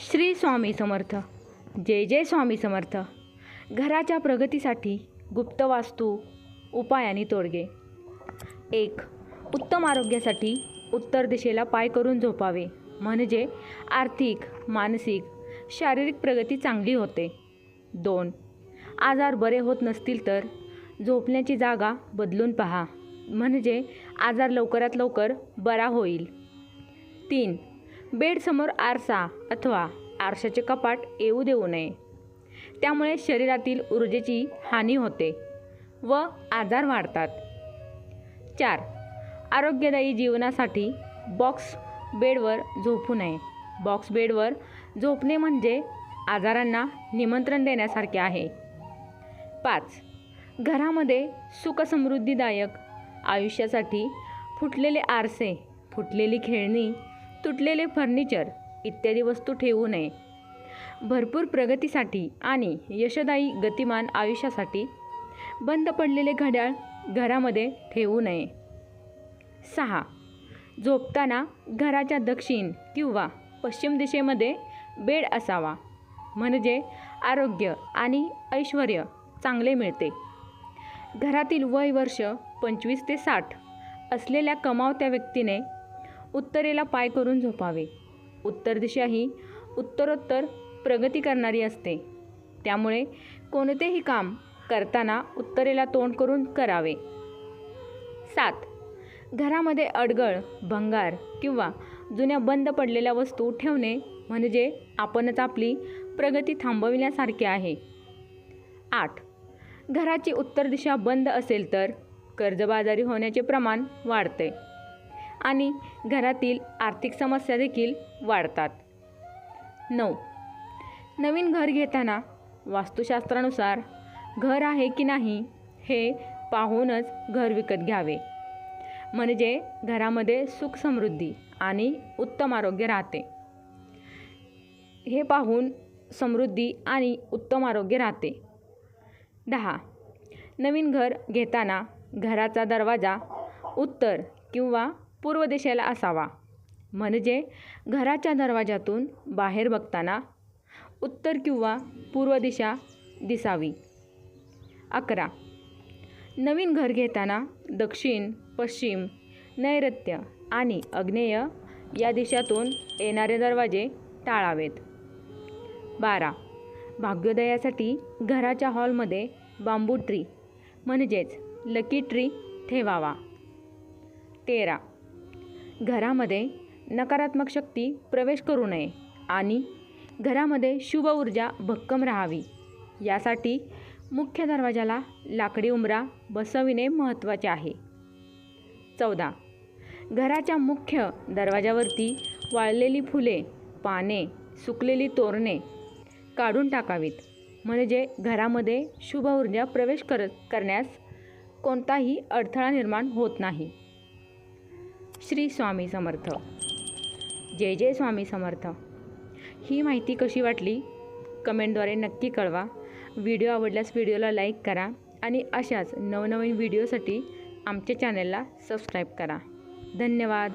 श्री स्वामी समर्थ. जय जय स्वामी समर्थ. घराच्या प्रगतीसाठी गुप्त वास्तू उपाय आणि तोडगे. एक उत्तम आरोग्यासाठी उत्तर दिशेला पाय करून झोपावे. म्हणजे आर्थिक मानसिक शारीरिक प्रगती चांगली होते. दोन आजार बरे होत नसतील तर झोपण्याची जागा बदलून पहा. म्हणजे आजार लवकरात लवकर बरा होईल. तीन बेडसमोर आरसा अथवा आरशाचे कपाट येऊ देऊ नये. त्यामुळे शरीरातील ऊर्जेची हानी होते व आजार वाढतात. चार. आरोग्यदायी जीवनासाठी बॉक्स बेडवर झोपू नये. बॉक्स बेडवर झोपणे म्हणजे आजारांना निमंत्रण देण्यासारखे आहे. पाच. घरामध्ये सुखसमृद्धीदायक आयुष्यासाठी फुटलेले आरसे फुटलेली खेळणी तुटलेले फर्निचर इत्यादी वस्तू ठेवू नये. भरपूर प्रगतीसाठी आणि यशदायी गतिमान आयुष्यासाठी बंद पडलेले घड्याळ घरामध्ये ठेवू नये. सहा. झोपताना घराच्या दक्षिण किंवा पश्चिम दिशेमध्ये बेड असावा. म्हणजे आरोग्य आणि ऐश्वर चांगले मिळते. घरातील वय वर्ष पंचवीस ते साठ असलेल्या कमावत्या व्यक्तीने उत्तरेला पाय करून झोपावे. उत्तर दिशा ही उत्तरोत्तर प्रगती करणारी असते. त्यामुळे कोणतेही काम करताना उत्तरेला तोंड करून करावे. सात. घरामध्ये अडगळ भंगार किंवा जुन्या बंद पडलेल्या वस्तू ठेवणे म्हणजे आपणच आपली प्रगती थांबविण्यासारखे आहे. आठ. घराची उत्तर दिशा बंद असेल तर कर्जबाजारी होण्याचे प्रमाण वाढते. आणि घरातील आर्थिक समस्या देखील वाढतात. नऊ. नवीन घर घेताना वास्तुशास्त्रानुसार घर आहे की नाही हे पाहूनच घर विकत घ्यावे. म्हणजे घरामध्ये सुख समृद्धी आणि उत्तम आरोग्य राहते. हे पाहून समृद्धी आणि उत्तम आरोग्य राहते. दहा. नवीन घर घेताना घराचा दरवाजा उत्तर किंवा पूर्व दिशेला असावा. म्हणजे घराच्या दरवाजातून बाहेर बघताना उत्तर किंवा पूर्व दिशा दिसावी. अकरा. नवीन घर घेताना दक्षिण पश्चिम नैऋत्य आणि आग्नेय या दिशातून येणारे दरवाजे टाळावेत. बारा. भाग्योदयासाठी घराच्या हॉलमध्ये बांबू ट्री म्हणजेच लकी ट्री ठेवावा. तेरा. घरामध्ये नकारात्मक शक्ती प्रवेश करू नये आणि घरामध्ये शुभ ऊर्जा भक्कम राहावी. यासाठी मुख्य दरवाजाला लाकडी उंबरा बसविणे महत्त्वाचे आहे. चौदा. घराच्या मुख्य दरवाजावरती वाळलेली फुले पाने सुकलेली तोरणे काढून टाकावीत. म्हणजे घरामध्ये शुभ ऊर्जा प्रवेश कर करण्यास कोणताही अडथळा निर्माण होत नाही. श्री स्वामी समर्थ. जय जय स्वामी समर्थ. ही माहिती कशी वाटली? कमेंटद्वारे नक्की कळवा. व्हिडिओ आवडल्यास व्हिडिओला लाईक करा आणि अशाच नवनवीन व्हिडिओसाठी आमच्या चॅनलला सबस्क्राईब करा. धन्यवाद.